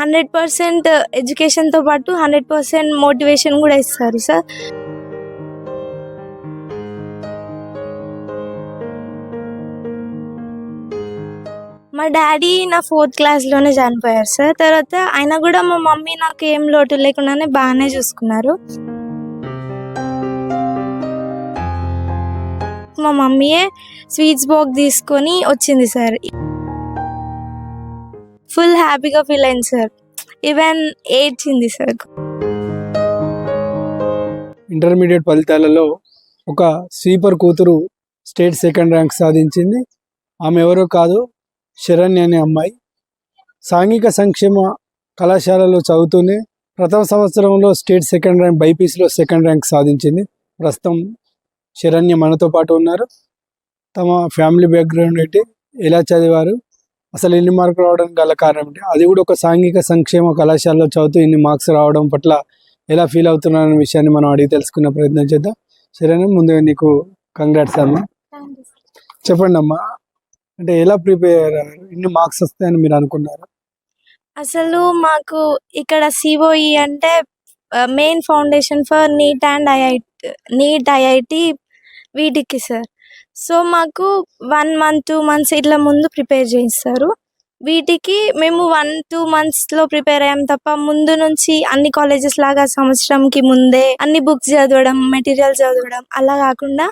Hundred percent ఎడ్యుకేషన్తో పాటు hundred percent motivation కూడా ఇస్తారు సార్. మా డాడీ నా ఫోర్త్ క్లాస్లోనే చనిపోయారు సార్. తర్వాత ఆయన కూడా మా మమ్మీ నాకు ఏం లోటు లేకుండానే బాగానే చూసుకున్నారు. మా మమ్మీయే స్వీట్స్ బాక్స్ తీసుకొని వచ్చింది సార్. ఫుల్ హ్యాపీగా ఫీల్ అయింది సార్. ఈవెన్ ఏడ్చింది సార్. ఇంటర్మీడియట్ ఫలితాలలో ఒక స్వీపర్ కూతురు స్టేట్ సెకండ్ ర్యాంక్ సాధించింది. ఆమె ఎవరో కాదు శరణ్య అనే అమ్మాయి. సాంఘిక సంక్షేమ కళాశాలలో చదువుతూనే ప్రథమ సంవత్సరంలో స్టేట్ సెకండ్ ర్యాంక్ బైపీసీలో సెకండ్ ర్యాంక్ సాధించింది. ప్రస్తుతం శరణ్య మనతో పాటు ఉన్నారు. తమ ఫ్యామిలీ బ్యాక్గ్రౌండ్ ఏంటి? ఎలా చదివారు? అసలు ఎన్ని మార్కులు రావడానికి గల కారణం ఏంటి? అది కూడా ఒక సాంఘిక సంక్షేమ కళాశాలలో చదువుతూ ఇన్ని మార్క్స్ రావడం పట్ల ఎలా ఫీల్ అవుతున్నారనే విషయాన్ని మనం అడిగి తెలుసుకునే ప్రయత్నం చేద్దాం. సరేనా? ముందుగా నీకు కంగ్రాట్స్ అమ్మా. చెప్పండి అమ్మా. అంటే ఎలా ప్రిపేర్ ఇన్ని మార్క్స్ వస్తాయని మీరు అనుకున్నారు? అసలు మాకు ఇక్కడ సిఓఈ అంటే main foundation for NEET and IIT NEET IIT వీటికి సార్ సో మాకు వన్ మంత్ టూ మంత్స్ ఇట్లా ముందు ప్రిపేర్ చేయిస్తారు. వీటికి మేము వన్ టూ మంత్స్లో ప్రిపేర్ అయ్యాం తప్ప ముందు నుంచి అన్ని కాలేజెస్ లాగా సంవత్సరంకి ముందే అన్ని బుక్స్ చదవడం మెటీరియల్ చదవడం అలా కాకుండా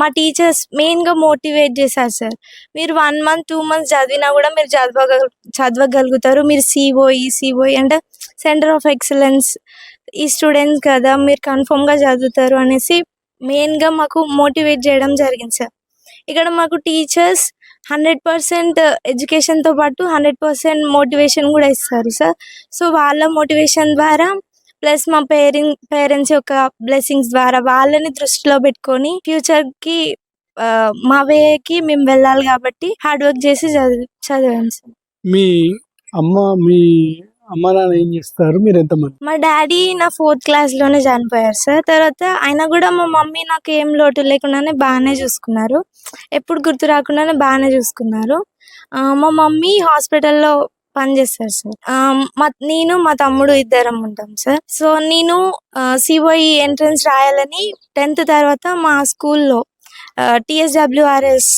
మా టీచర్స్ మెయిన్గా మోటివేట్ చేశారు సార్. మీరు వన్ మంత్ టూ మంత్స్ చదివినా కూడా మీరు చదవగల చదవగలుగుతారు. మీరు సిఓఈ సిఓఈ అంటే సెంటర్ ఆఫ్ ఎక్సలెన్స్ ఈ స్టూడెంట్స్ కదా మీరు కన్ఫర్మ్గా చదువుతారు అనేసి మెయిన్గా మాకు మోటివేట్ చేయడం జరిగింది సార్ ఇక్కడ మాకు టీచర్స్ హండ్రెడ్ పర్సెంట్ ఎడ్యుకేషన్తో పాటు హండ్రెడ్ పర్సెంట్ మోటివేషన్ కూడా ఇస్తారు సార్ సో వాళ్ళ మోటివేషన్ ద్వారా ప్లస్ మా పేరెంట్ పేరెంట్స్ యొక్క బ్లెస్సింగ్స్ ద్వారా వాళ్ళని దృష్టిలో పెట్టుకొని ఫ్యూచర్కి మా వేకి మేము వెళ్ళాలి కాబట్టి హార్డ్ వర్క్ చేసి చదివి చదివాం సార్ మీ అమ్మ మీ అమ్మ నాన్న ఏం చేస్తారు? మీరు ఎంతమంది మా డాడీ నా ఫోర్త్ క్లాస్లోనే చనిపోయారు సార్. తర్వాత ఆయన కూడా మా మమ్మీ నాకు ఏం లోటు లేకుండానే బాగానే చూసుకున్నారు. ఎప్పుడు గుర్తు రాకుండానే బాగానే చూసుకున్నారు. ఆ, మా మమ్మీ హాస్పిటల్లో పనిచేస్తారు సార్. ఆ, మా నేను మా తమ్ముడు ఇద్దరం ఉంటాం సార్. సో నేను సిఓఈ ఎంట్రన్స్ రాయాలని టెన్త్ తర్వాత మా స్కూల్లో TSWRS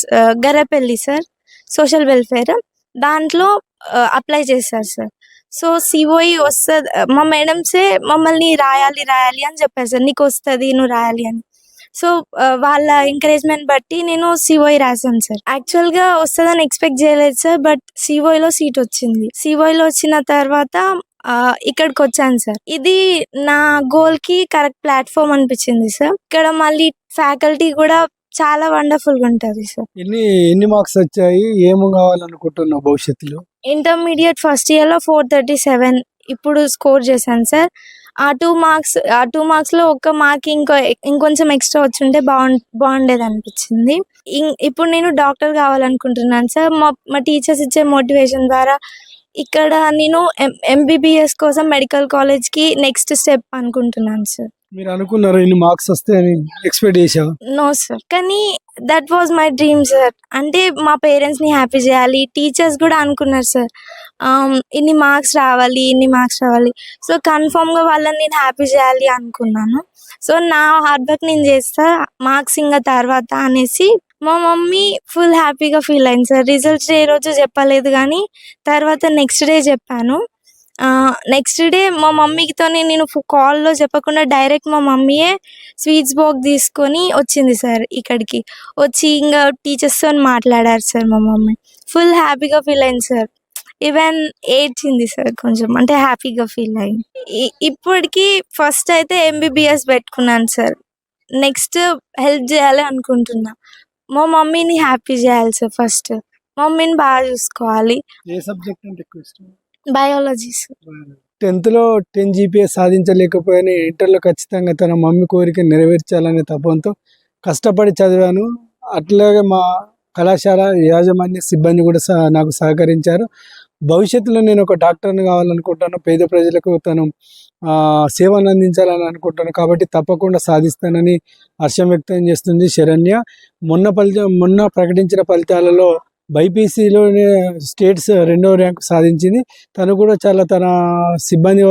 Garrapalli sir social welfare దాంట్లో Uh, అప్లై చేశారు సార్ సో సిఓఈ వస్తుంది మా మేడమ్సే మమ్మల్ని రాయాలి రాయాలి అని చెప్పారు సార్ నీకు వస్తుంది నువ్వు రాయాలి అని. సో uh, వాళ్ళ ఎంకరేజ్మెంట్ బట్టి నేను సిఓఐ రాశాను సార్ యాక్చువల్గా వస్తుందని ఎక్స్పెక్ట్ చేయలేదు సార్ బట్ సిఓఐలో సీట్ వచ్చింది. సిఓఐలో వచ్చిన తర్వాత uh, ఇక్కడికి వచ్చాను సార్ ఇది నా గోల్కి కరెక్ట్ ప్లాట్ఫామ్ అనిపించింది సార్ ఇక్కడ మళ్ళీ ఫ్యాకల్టీ కూడా చాలా వండర్ఫుల్గా ఉంటుంది సార్ ఎన్ని ఎన్ని మార్క్స్ వచ్చాయి? ఏమి కావాలనుకుంటున్నావు భవిష్యత్తులో? ఇంటర్మీడియట్ ఫస్ట్ ఇయర్లో ఫోర్ థర్టీ సెవెన్ ఇప్పుడు స్కోర్ చేశాను సార్ ఆ టూ మార్క్స్ ఆ టూ మార్క్స్లో ఒక్క ఒక మార్క్ ఇంకో ఇంకొంచెం ఎక్స్ట్రా వచ్చుంటే బాగుం బాగుండేది అనిపించింది. ఇం- ఇప్పుడు నేను డాక్టర్ కావాలనుకుంటున్నాను సార్ మా మా టీచర్స్ ఇచ్చే మోటివేషన్ ద్వారా ఇక్కడ నేను ఎంబీబీఎస్ కోసం మెడికల్ కాలేజ్కి నెక్స్ట్ స్టెప్ అనుకుంటున్నాను సార్ మీరు అనుకున్నారు ఇన్ని మార్క్స్ వస్తాయని ఎక్స్పెక్ట్ చేసావు నో సార్ కానీ that was my dream sir అంటే మా పేరెంట్స్ని హ్యాపీ చేయాలి. టీచర్స్ కూడా అనుకున్నారు సార్ um, ఇన్ని మార్క్స్ రావాలి ఇన్ని మార్క్స్ రావాలి. సో కన్ఫామ్గా వాళ్ళని నేను హ్యాపీ చేయాలి అనుకున్నాను. సో నా హార్డ్ వర్క్ నేను చేస్తా మార్క్స్ ఇంకా తర్వాత అనేసి మా మమ్మీ ఫుల్ హ్యాపీగా ఫీల్ అయింది సార్ రిజల్ట్స్ ఏ రోజు చెప్పలేదు కానీ తర్వాత నెక్స్ట్ డే చెప్పాను. నెక్స్ట్ డే మా మమ్మీతో నేను కాల్లో చెప్పకుండా డైరెక్ట్ మా మమ్మీయే స్వీట్స్ బాగ్ తీసుకొని వచ్చింది సార్ ఇక్కడికి. వచ్చి ఇంకా టీచర్స్తో మాట్లాడారు సార్ మా మమ్మీ. ఫుల్ హ్యాపీగా ఫీల్ అయింది సార్. ఈవెన్ ఏడ్చింది సార్ కొంచెం. అంటే హ్యాపీగా ఫీల్ అయింది. ఇప్పటికి ఫస్ట్ అయితే ఎంబీబీఎస్ పెట్టుకున్నాను సార్. నెక్స్ట్ హెల్ప్ చేయాలి అనుకుంటున్నా. మా మమ్మీని హ్యాపీ చేయాలి సార్ ఫస్ట్ మమ్మీని బాగా చూసుకోవాలి. ఏ సబ్జెక్ట్ అంటే ఎక్కువ ఇష్టం? బయాలజీ టెన్త్లో టెన్ జీపీఎస్ సాధించలేకపోయాను. ఇంటర్లో ఖచ్చితంగా తన మమ్మీ కోరిక నెరవేర్చాలనే తపంతో కష్టపడి చదివాను. అట్లాగే మా కళాశాల యాజమాన్య సిబ్బంది కూడా సహ- నాకు సహకరించారు. భవిష్యత్తులో నేను ఒక డాక్టర్ని కావాలనుకుంటాను. పేద ప్రజలకు తను సేవను అందించాలని అనుకుంటాను. కాబట్టి తప్పకుండా సాధిస్తానని హర్షం వ్యక్తం చేస్తుంది శరణ్య. మొన్న ఫలిత మొన్న ప్రకటించిన ఫలితాలలో బైపీసీలోనే స్టేట్స్ రెండో ర్యాంక్ సాధించింది. తను కూడా చాలా తన సిబ్బంది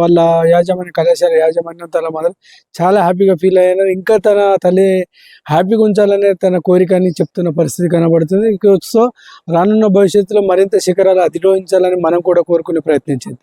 వాళ్ళ యాజమాన్య కళాశాల యాజమాన్యం తన మొదలు చాలా హ్యాపీగా ఫీల్ అయ్యాను ఇంకా తన తల్లి హ్యాపీగా ఉంచాలనే తన కోరికని చెప్తున్న పరిస్థితి కనబడుతుంది. సో రానున్న భవిష్యత్తులో మరింత శిఖరాలు అధిరోహించాలని మనం కూడా కోరుకునే ప్రయత్నించింది.